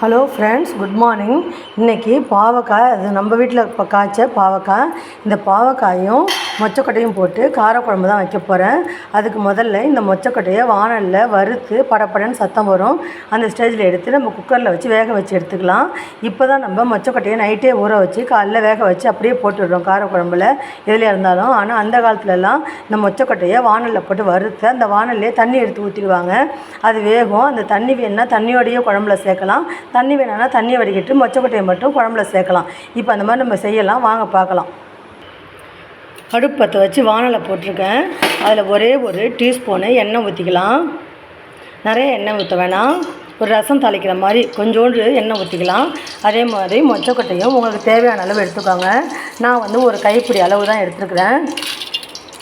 Hello friends good morning இன்றைக்கி பாவக்காய் அது நம்ம வீட்டில் இப்போ காய்ச்ச பாவக்காய். இந்த பாவக்காயும் மொச்சக்கொட்டையும் போட்டு காரக்குழம்பு தான் வைக்க போகிறேன் அதுக்கு முதல்ல இந்த மொச்சக்கொட்டையை வானலில் வறுத்து படபடன்னு சத்தம் வரும். அந்த ஸ்டேஜில் எடுத்து நம்ம குக்கரில் வச்சு வேக வச்சு எடுத்துக்கலாம். இப்போ தான் நம்ம மொச்சக்கொட்டையை நைட்டே ஊற வச்சு காலைல வேக வச்சு அப்படியே போட்டுடுறோம் காரக்குழம்புல எதில் இருந்தாலும். ஆனால் அந்த காலத்துலலாம் இந்த மொச்சக்கொட்டையை வானலில் போட்டு வறுத்து அந்த வானல்லையே தண்ணி எடுத்து ஊற்றிடுவாங்க அது வேகும். அந்த தண்ணி வேணுன்னா தண்ணியோடையே குழம்புல சேர்க்கலாம். தண்ணி வேணும்னா தண்ணியை வடிக்கிட்டு மொச்சக்கொட்டையை மட்டும் குழம்புல சேர்க்கலாம். இப்போ அந்த மாதிரி நம்ம செய்யலாம். வாங்க பார்க்கலாம். அடுப்பு பற்ற வச்சு வானலை போட்டிருக்கேன். அதில் ஒரே ஒரு டீஸ்பூனு எண்ணெய் ஊற்றிக்கலாம் நிறைய எண்ணெய் ஊற்ற வேணாம். ஒரு ரசம் தாளிக்கிற மாதிரி கொஞ்சோண்டு எண்ணெய் ஊற்றிக்கலாம் அதே மாதிரி மொச்சக்கொட்டையும் உங்களுக்கு தேவையான அளவு எடுத்துக்கோங்க. நான் வந்து ஒரு கைப்பிடி அளவு தான் எடுத்துருக்குறேன்.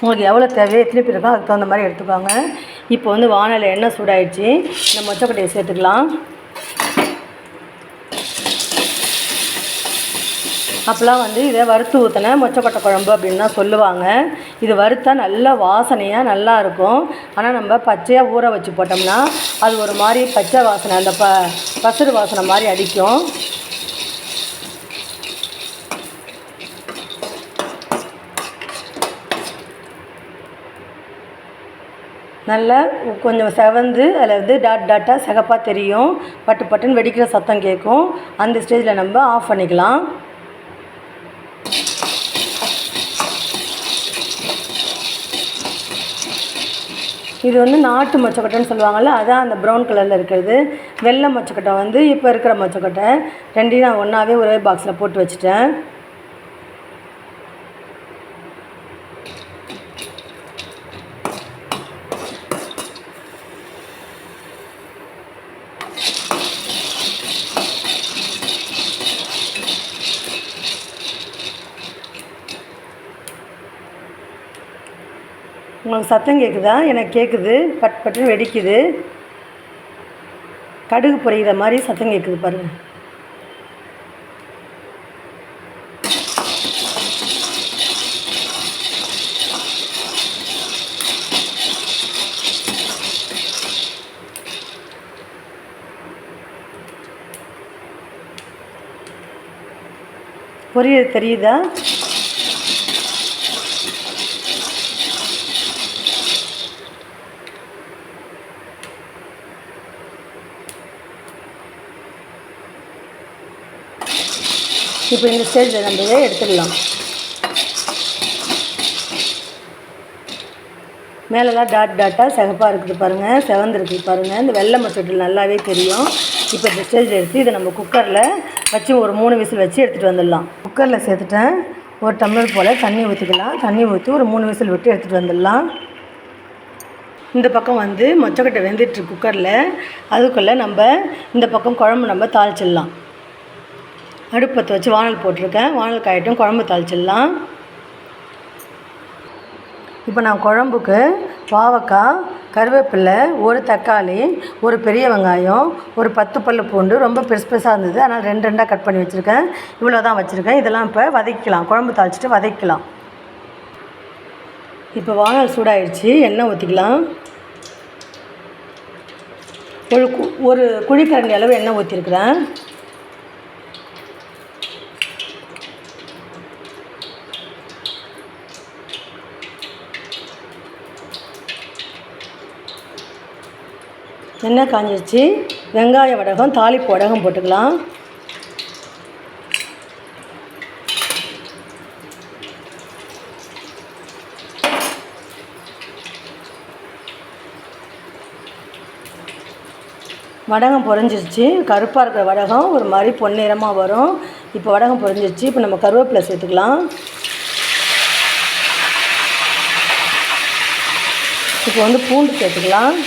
உங்களுக்கு எவ்வளோ தேவையோ எத்தனை பேர் இருக்கோ அதுக்கு தகுந்த மாதிரி எடுத்துக்கோங்க. இப்போ வந்து வானலை எண்ணெய் சூடாயிடுச்சு. இந்த மொச்சக்கொட்டையை சேர்த்துக்கலாம். அப்போலாம் வந்து இதை வறுத்து ஊற்றின மொச்சக்கொட்டை குழம்பு அப்படின்னு தான் சொல்லுவாங்க. இது வறுத்தா நல்ல வாசனையாக நல்லா இருக்கும். ஆனால் நம்ம பச்சையாக ஊற வச்சு போட்டோம்னா அது ஒரு மாதிரி பச்சை வாசனை அந்த ப பசுறு வாசனை மாதிரி அடிக்கும். நல்லா கொஞ்சம் செவந்து அதில் வந்து டாட் டாட்டாக சிகப்பாக தெரியும். பட்டு பட்டுன்னு வெடிக்கிற சத்தம் கேட்கும். அந்த ஸ்டேஜில் நம்ம ஆஃப் பண்ணிக்கலாம். இது வந்து நாட்டு மொச்சக்கொட்டைன்னு சொல்லுவாங்கள்ல அதான் அந்த ப்ரௌன் கலரில் இருக்கிறது. வெள்ளை மொச்சக்கொட்டை வந்து இப்போ இருக்கிற மொச்சக்கொட்டை. ரெண்டையும் நான் ஒன்றாவே ஒரே பாக்ஸில் போட்டு வச்சுட்டேன். உங்களுக்கு சத்தம் கேட்குதா எனக்கு கேட்குது பட் பட்டுன்னு வெடிக்குது. கடுகு பொரியிற மாதிரி சத்தம் கேட்குது பாருங்கள் பொரியல் தெரியுதா? இப்போ இந்த ஸ்டேஜில் நம்ம இதை எடுத்துடலாம். மேலெலாம் டாட் டாட்டாக சிகப்பாக இருக்குது பாருங்கள் செவந்துருக்குது பாருங்கள் இந்த வெள்ளை மச்சட்டில் நல்லாவே தெரியும். இப்போ இந்த ஸ்டேஜில் எடுத்து இதை நம்ம குக்கரில் வச்சு ஒரு மூணு விசில் வச்சு எடுத்துகிட்டு வந்துடலாம். குக்கரில் சேர்த்துட்டேன். ஒரு டம்ளர் போல் தண்ணி ஊற்றிக்கலாம் தண்ணி ஊற்றி ஒரு மூணு விசில் விட்டு எடுத்துகிட்டு வந்துடலாம். இந்த பக்கம் வந்து மொச்சக்கட்டை வெந்துட்டு குக்கரில் அதுக்குள்ளே நம்ம இந்த பக்கம் குழம்பு நம்ம தாளிச்சிடலாம். அடுப்பத்தை வச்சு வானல் போட்டிருக்கேன். வானல் காயட்டும் குழம்பு தாளிச்சிடலாம். இப்போ நான் குழம்புக்கு பாவக்காய் கருவேப்பிலை ஒரு தக்காளி ஒரு பெரிய வெங்காயம் ஒரு பத்து பல்லு பூண்டு ரொம்ப பெருசு பெருசாக இருந்தது. அதனால் ரெண்டு ரெண்டாக கட் பண்ணி வச்சுருக்கேன். இவ்வளோ தான் வச்சுருக்கேன். இதெல்லாம் இப்போ வதக்கிக்கலாம். குழம்பு தாளிச்சிட்டு வதக்கலாம் இப்போ வானல் சூடாயிடுச்சு எண்ணெய் ஊற்றிக்கலாம் ஒரு கு- ஒரு குழிக்கரண்டி அளவு எண்ணெய் ஊற்றிருக்கிறேன் எண்ணெய் காஞ்சிருச்சு வெங்காய வடகம் தாளிப்பு வடகம் போட்டுக்கலாம். வடகம் பொறிஞ்சிருச்சு கருப்பாக இருக்கிற வடகம் ஒரு மாதிரி பொன்னிறமாக வரும். இப்போ வடகம் பொறிஞ்சிருச்சு இப்போ நம்ம கருவேப்பிலை சேர்த்துக்கலாம். இப்போ வந்து பூண்டு சேர்த்துக்கலாம்.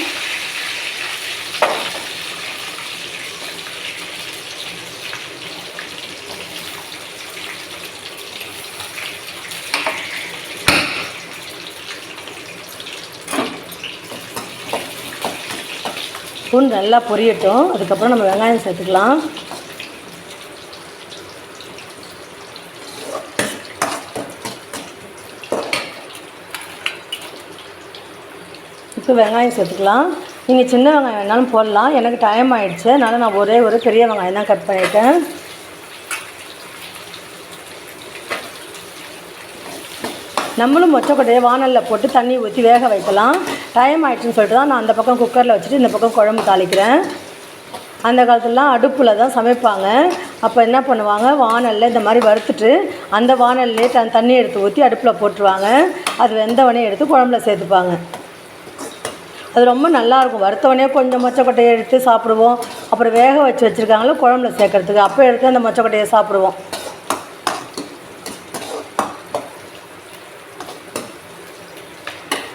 பூண்டு நல்லா பொரியட்டும். அதுக்கப்புறம் நம்ம வெங்காயம் சேர்த்துக்கலாம். இப்போ வெங்காயம் சேர்த்துக்கலாம். நீங்கள் சின்ன வெங்காயம் வேணாலும் போடலாம். எனக்கு டைம் ஆகிடுச்சு அதனால் நான் ஒரே ஒரு பெரிய வெங்காயம் தான் கட் பண்ணிட்டேன். நம்மளும் மொச்சக்கொட்டையை வானலில் போட்டு தண்ணி ஊற்றி வேக வைக்கலாம். டைம் ஆயிடுச்சுன்னு சொல்லிட்டு தான் நான் அந்த பக்கம் குக்கரில் வச்சுட்டு இந்த பக்கம் குழம்பு தாளிக்கிறேன். அந்த காலத்துலலாம் அடுப்பில் தான் சமைப்பாங்க. அப்போ என்ன பண்ணுவாங்க? வானலில் இந்த மாதிரி வறுத்துட்டு அந்த வானல்லே த தண்ணி எடுத்து ஊற்றி அடுப்பில் போட்டுருவாங்க. அது வெந்தவனே எடுத்து குழம்புல சேர்த்துப்பாங்க. அது ரொம்ப நல்லாயிருக்கும். வறுத்தவனே கொஞ்சம் மொச்சக்கொட்டையை எடுத்து சாப்பிடுவோம். அப்புறம் வேக வச்சு வச்சுருக்காங்களோ குழம்புல சேர்க்கறதுக்கு. அப்போ எடுத்து அந்த மொச்சக்கொட்டையை சாப்பிடுவோம்.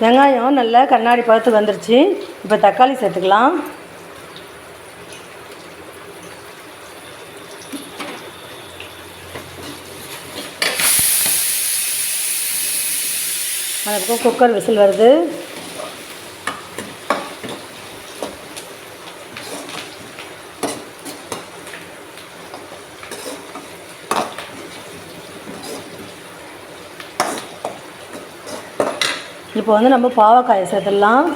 வெங்காயம் நல்லா கண்ணாடி பழத்துக்கு வந்துருச்சு. இப்போ தக்காளி சேர்த்துக்கலாம். அதுக்கப்புறம் குக்கர் விசில் வருது. இப்போ வந்து நம்ம பாவக்காயை சேர்த்துடலாம்.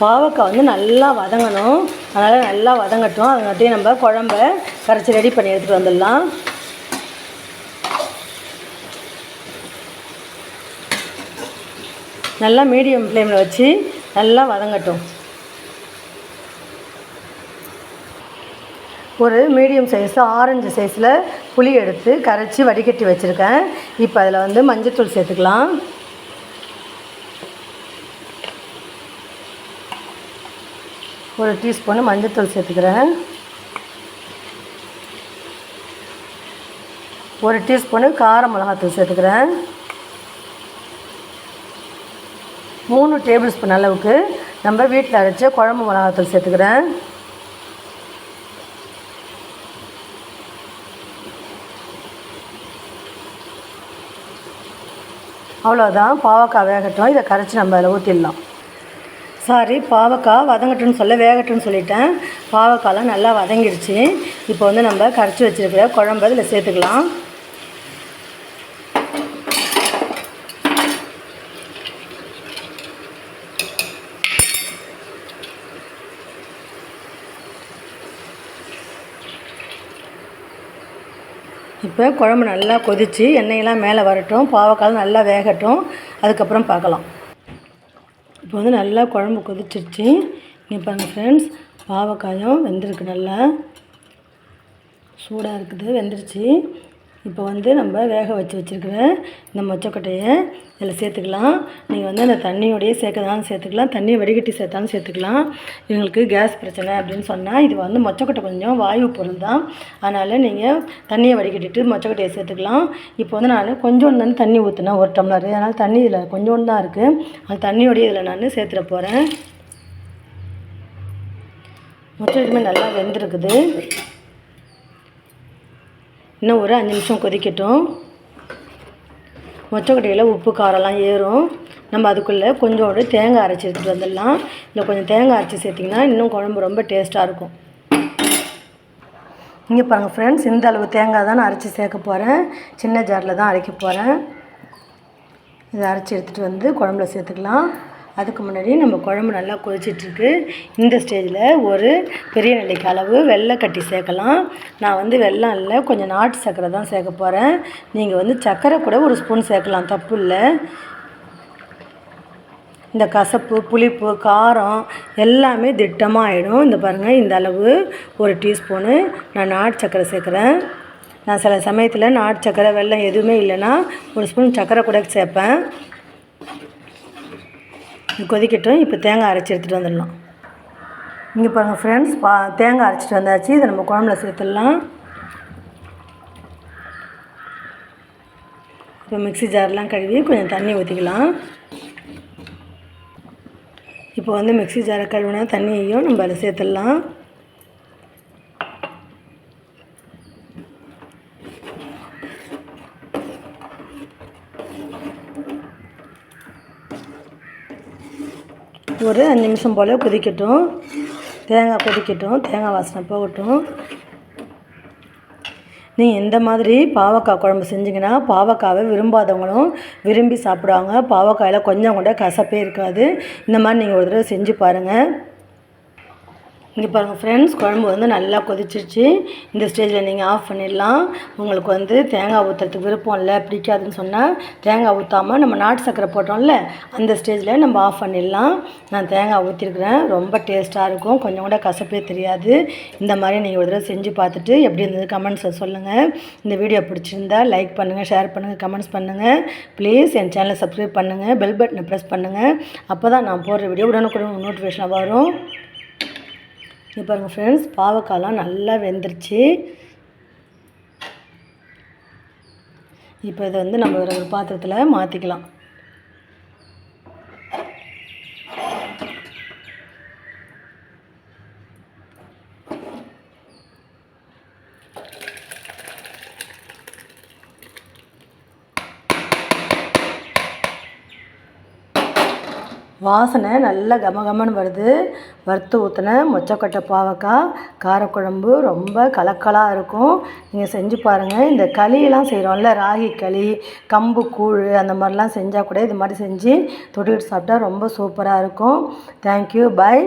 பாவக்காய் வந்து நல்லா வதங்கணும். அதனால் நல்லா வதங்கட்டும். அதங்காட்டி நம்ம குழம்ப கரைச்சி ரெடி பண்ணி எடுத்துகிட்டு வந்துடலாம். நல்லா மீடியம் ஃப்ளேமில் வச்சு நல்லா வதங்கட்டும். ஒரு மீடியம் சைஸு ஆரஞ்சு சைஸில் புளி எடுத்து கரைச்சி வடிகட்டி வச்சுருக்கேன். இப்போ அதில் வந்து மஞ்சத்தூள் சேர்த்துக்கலாம். ஒரு டீஸ்பூனு மஞ்சத்தூள் சேர்த்துக்கிறேன். ஒரு டீஸ்பூனு கார மிளகாத்தூள் சேர்த்துக்கிறேன். மூணு டேபிள் ஸ்பூன் அளவுக்கு நம்ம வீட்டில் அரைச்ச குழம்பு மிளகாத்தூள் சேர்த்துக்கிறேன். அவ்வளோதான் பாவக்காய் வேகட்டும். இதை கரைச்சி நம்ம அதில் ஊற்றிடலாம் சாரி பாவக்காய் வதங்கட்டும்னு சொல்ல வேகட்டும்னு சொல்லிட்டேன். பாவக்காய்லாம் நல்லா வதங்கிடுச்சு இப்போ வந்து நம்ம கரைச்சி வச்சுருக்கிற குழம்பு இதில் சேர்த்துக்கலாம். இப்போ குழம்பு நல்லா கொதித்து எண்ணெயெல்லாம் மேலே வரட்டும். பாவக்காய் நல்லா வேகட்டும். அதுக்கப்புறம் பார்க்கலாம். இப்போ வந்து நல்லா குழம்பு கொதிச்சிருச்சு. இங்கே பாருங்கள் ஃப்ரெண்ட்ஸ் பாவக்காயும் வெந்திருக்கு நல்லா. சூடாக இருக்குது வெந்துருச்சு. இப்போ வந்து நம்ம வேக வச்சு வச்சுருக்கிற இந்த மொச்சக்கொட்டையை இதில் சேர்த்துக்கலாம். நீங்கள் வந்து அந்த தண்ணியோடையே சேர்க்கதாலும் சேர்த்துக்கலாம். தண்ணியை வடிகட்டி சேர்த்தாலும் சேர்த்துக்கலாம். இவங்களுக்கு கேஸ் பிரச்சனை அப்படின்னு சொன்னால் இது வந்து மொச்சக்கொட்டை கொஞ்சம் வாயு பொருள் தான். அதனால் நீங்கள் தண்ணியை வடிகட்டிட்டு மொச்சக்கொட்டையை சேர்த்துக்கலாம். இப்போ வந்து நான் கொஞ்சோண்டு தானே தண்ணி ஊற்றினேன் ஒரு டம்ளர். அதனால் தண்ணி இதில் கொஞ்சோண்டு தான் இருக்குது அந்த தண்ணியோடய இதில் நான் சேர்த்துட போகிறேன் மொச்சக்கொட்டுமே நல்லா வெந்திருக்குது. இன்னும் ஒரு அஞ்சு நிமிஷம் கொதிக்கட்டும். மொச்சக்கொட்டையில் உப்பு காரம்லாம் ஏறும். நம்ம அதுக்குள்ளே கொஞ்சோண்டு தேங்காய் அரைச்சி எடுத்துகிட்டு வந்துடலாம். இல்லை கொஞ்சம் தேங்காய் அரைச்சி சேர்த்திங்கன்னா இன்னும் குழம்பு ரொம்ப டேஸ்ட்டாக இருக்கும். இங்கே பாருங்கள் ஃப்ரெண்ட்ஸ் இந்த அளவு தேங்காய் தான் நான் அரைச்சி சேர்க்க போகிறேன் சின்ன ஜாரில் தான் அரைக்க போகிறேன் இதை அரைச்சி எடுத்துகிட்டு வந்து குழம்புல சேர்த்துக்கலாம். அதுக்கு முன்னாடி நம்ம குழம்பு நல்லா கொதிச்சிட்ருக்கு. இந்த ஸ்டேஜில் ஒரு பெரிய நெல்லிக்காய் அளவு வெள்ளை கட்டி சேர்க்கலாம். நான் வந்து வெள்ளம் இல்லை கொஞ்சம் நாட்டு சர்க்கரை தான் சேர்க்க போகிறேன் நீங்கள் வந்து சர்க்கரை கூட ஒரு ஸ்பூன் சேர்க்கலாம் தப்பு இல்லை. இந்த கசப்பு புளிப்பு காரம் எல்லாமே திட்டமாக ஆகிடும் இந்த பாருங்கள் இந்த அளவு ஒரு டீஸ்பூனு நான் நாட்டு சர்க்கரை சேர்க்குறேன். நான் சில சமயத்தில் நாட்டு சர்க்கரை வெள்ளம் எதுவுமே இல்லைன்னா ஒரு ஸ்பூன் சர்க்கரை கூட சேர்ப்பேன். கொதிக்கட்டும். இப்போ தேங்காய் அரைச்சி எடுத்துகிட்டு வந்துடலாம். இங்கே பாருங்கள் ஃப்ரெண்ட்ஸ் பா தேங்காய் அரைச்சிட்டு வந்தாச்சு. இதை நம்ம குழம்புல சேர்த்துடலாம். இப்போ மிக்ஸி ஜார்லாம் கழுவி கொஞ்சம் தண்ணி ஊற்றிக்கலாம் இப்போ வந்து மிக்ஸி ஜாரை கழுவினா தண்ணியையும் நம்ம அதில் சேர்த்துடலாம். ஒரு அஞ்சு நிமிஷம் போல் கொதிக்கட்டும். தேங்காய் கொதிக்கட்டும். தேங்காய் வாசனை போகட்டும். நீங்கள் இந்த மாதிரி பாவக்காய் குழம்பு செஞ்சிங்கன்னா பாவக்காவை விரும்பாதவங்களும் விரும்பி சாப்பிடுவாங்க. பாவக்காயில் கொஞ்சம் கூட கசப்பே இருக்காது. இந்த மாதிரி நீங்கள் ஒரு தடவை செஞ்சு பாருங்கள் இங்கே பாருங்கள் ஃப்ரெண்ட்ஸ் குழம்பு வந்து நல்லா கொதிச்சிருச்சு. இந்த ஸ்டேஜில் நீங்கள் ஆஃப் பண்ணிடலாம். உங்களுக்கு வந்து தேங்காய் ஊற்றுறதுக்கு விருப்பம் இல்லை பிடிக்காதுன்னு சொன்னால் தேங்காய் ஊற்றாமல் நம்ம நாட்டு சக்கரை போட்டோம்ல அந்த ஸ்டேஜில் நம்ம ஆஃப் பண்ணிடலாம். நான் தேங்காய் ஊற்றிருக்கிறேன் ரொம்ப டேஸ்ட்டாக இருக்கும். கொஞ்சம் கூட கசப்பே தெரியாது. இந்த மாதிரி நீங்கள் ஒரு தடவை செஞ்சு பார்த்துட்டு எப்படி இருந்தது கமெண்ட்ஸில் சொல்லுங்கள் இந்த வீடியோ பிடிச்சிருந்தா லைக் பண்ணுங்கள் ஷேர் பண்ணுங்கள் கமெண்ட்ஸ் பண்ணுங்கள் ப்ளீஸ் என் சேனலை சப்ஸ்கிரைப் பண்ணுங்கள் பெல் பட்டனை ப்ரெஸ் பண்ணுங்கள் அப்போ தான் நான் போடுற வீடியோ உடனுக்குடன் நோட்டிஃபிகேஷனாக வரும். இது பாருங்கள் ஃப்ரெண்ட்ஸ் பாவக்காய்லாம் நல்லா வெந்துருச்சு. இப்போ இதை வந்து நம்ம ஒரு ஒரு பாத்திரத்தில் மாற்றிக்கலாம் வாசனை நல்லா கமகமன்னு வருது. வறுத்து ஊற்றின மொச்சக்கொட்டை பாவக்காய் காரக்குழம்பு ரொம்ப கலக்கலாக இருக்கும். நீங்கள் செஞ்சு பாருங்கள் இந்த களியெல்லாம் செய்கிறோம்ல ராகி களி கம்பு கூழ் அந்த மாதிரிலாம் செஞ்சால் கூட இது மாதிரி செஞ்சு தொட்டுக்கிட்டு சாப்பிட்டா ரொம்ப சூப்பராக இருக்கும். Thank you bye